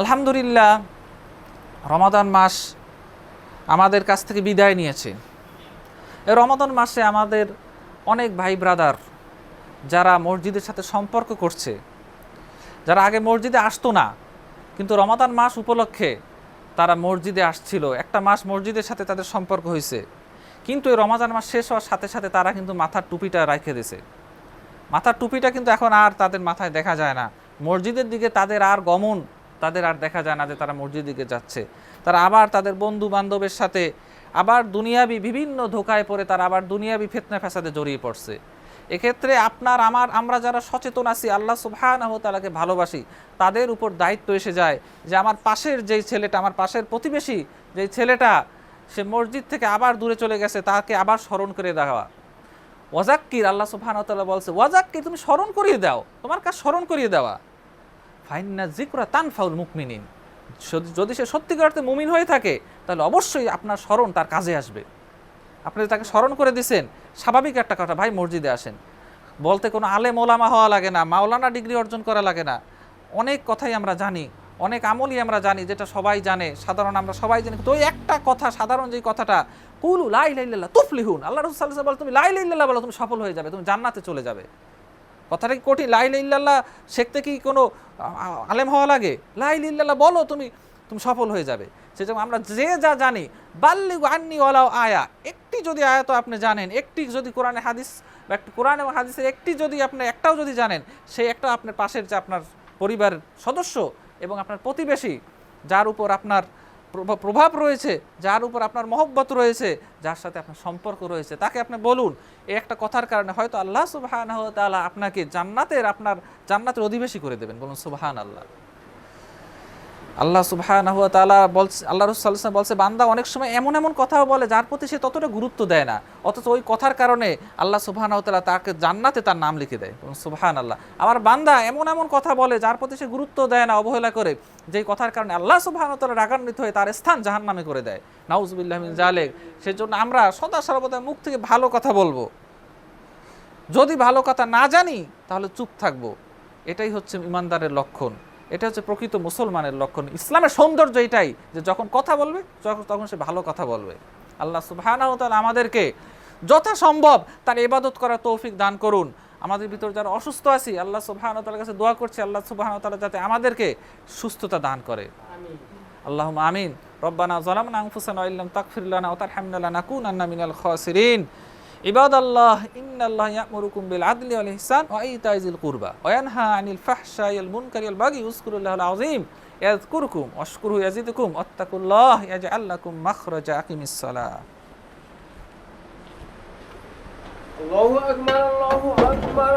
আলহামদুলিল্লাহ, রমাদান মাস আমাদের কাছ থেকে বিদায় নিয়েছে। এই রমাদান মাসে আমাদের অনেক ভাই ব্রাদার যারা মসজিদের সাথে সম্পর্ক করছে, যারা আগে মসজিদে আসতো না, কিন্তু রমাদান মাস উপলক্ষে তারা মসজিদে আসছিল। একটা মাস মসজিদের সাথে তাদের সম্পর্ক হয়েছে। কিন্তু এই রমাদান মাস শেষ হওয়ার সাথে সাথে তারা কিন্তু মাথার টুপিটা রেখে দিয়েছে। মাথার টুপিটা কিন্তু এখন আর তাদের মাথায় দেখা যায় না। মসজিদের দিকে তাদের আর গমন তাদের আর দেখা যায় না যে তারা মসজিদের দিকে যাচ্ছে। তারা আবার তাদের বন্ধু বান্ধবের সাথে আবার দুনিয়াবি বিভিন্ন ধোকায় পড়ে তারা আবার দুনিয়াবি ফেতনা ফ্যাসাদে জড়িয়ে পড়ছে। এক্ষেত্রে আপনার, আমার, আমরা যারা সচেতন আছি, আল্লাহ সুবহানাহু তাআলাকে ভালোবাসি, তাদের উপর দায়িত্ব এসে যায় যে আমার পাশের যেই ছেলেটা, আমার পাশের প্রতিবেশী যেই ছেলেটা, সে মসজিদ থেকে আবার দূরে চলে গেছে, তাকে আবার স্মরণ করে দেওয়া। ওয়াজাক্কির, আল্লাহ সুবহানাহু তাআলা বলছে, ওয়াজাক্কির, তুমি স্মরণ করিয়ে দাও। তোমার কাজ স্মরণ করিয়ে দেওয়া। ফাইন্না জিকরা তানফাউল মুকমিনিন। যদি- সে সত্যিকার অর্থে মুমিন হয়ে থাকে, তাহলে অবশ্যই আপনার স্মরণ তার কাজে আসবে। আপনি তাকে স্মরণ করে দিছেন, স্বাভাবিক একটা কথা, ভাই মসজিদে আসেন। বলতে কোনো আলে মোলামা হওয়া লাগে না, মাওলানা ডিগ্রি অর্জন করা লাগে না। অনেক কথাই আমরা জানি, অনেক আমলই আমরা জানি, যেটা সবাই জানে, সাধারণ আমরা সবাই জানি। তো ওই একটা কথা, সাধারণ যে কথাটা, কুলু লাই লাইল্লাহ তুফলিহুন। আল্লাহ রসুল বল তুমি লাই লাইল্লাহ বলো, তুমি সফল হয়ে যাবে, তুমি জান্নাতে চলে যাবে। কথাটা কি কঠিন? লাই ইল্লাল্লাহ শিখতে কি কোনো আলেম হওয়া লাগে? লাই ইল্লাল্লাহ বলো তুমি তুমি সফল হয়ে যাবে। সেজন্য আমরা যে যা জানি বাল্লি আন্নি ওলাও আয়া। একটি যদি আয়াত আপনি জানেন, একটি যদি কোরআনে হাদিস বা একটি কোরআন এবং হাদিসের একটি যদি আপনি একটাও যদি জানেন, সেই একটা আপনার পাশের যে আপনার পরিবারের সদস্য এবং আপনার প্রতিবেশী, যার উপর আপনার প্রভাব রয়েছে, যার উপর আপনার মহব্বত রয়েছে, যার সাথে আপনার সম্পর্ক রয়েছে। তাকে আপনি বলুন, এই একটা কথার কারণে হয়তো আল্লাহ সুবাহান আপনাকে জান্নাতের, আপনার জান্নাতের অধিবেশী করে দেবেন। বলুন সুবাহান আল্লাহ আল্লাহ সুবহান তাআলা বলছে আল্লাহ রসুল বলছে, বান্দা অনেক সময় এমন এমন কথাও বলে যার প্রতি সে ততটা গুরুত্ব দেয় না। অথচ ওই কথার কারণে আল্লাহ সুবহান তাকে জান্নাতে তার নাম লিখে দেয়। সুবহান আল্লাহ আমার বান্দা এমন এমন কথা বলে যার প্রতি সে গুরুত্ব দেয় না, অবহেলা করে, যেই কথার কারণে আল্লাহ সুবহান তাআলা রাগান্বিত হয়ে তার স্থান জাহান্নামে করে দেয়। নাউজুবিল্লাহ মিন জালেক সেজন্য আমরা সদা সর্বদা মুখ থেকে ভালো কথা বলব। যদি ভালো কথা না জানি, তাহলে চুপ থাকব। এটাই হচ্ছে ইমানদারের লক্ষণ। এটা হচ্ছে প্রকৃত মুসলমানের লক্ষণ। ইসলামের সৌন্দর্য এটাই যে যখন কথা বলবে তখন সে ভালো কথা বলবে। আল্লাহ তাআলা আমাদেরকে যথাসম্ভব তার ইবাদত করার তৌফিক দান করুন। আমাদের ভিতর যারা অসুস্থ আছি, আল্লাহ সুবহানাহু ওয়া তাআলার কাছে দোয়া করছি, আল্লাহ সুবহানাহু ওয়া তাআলা যাতে আমাদেরকে সুস্থতা দান করে। আল্লাহ আমিন। রব্বানা যালামনা আনফুসানা ওয়া ইল্লাম তাগফির লানা ওয়া তারহামনা লানাকুনান্না মিনাল খাসিরিন। عباد الله إن الله يأمركم بالعدل والإحسان وإيتاء ذي القربى وينهى عن الفحشاء والمنكر والبغي اذكروا الله العظيم يذكركم واشكره يزدكم واتقوا الله يجعل لكم مخرجا أقم الصلاة الله أكبر الله أكبر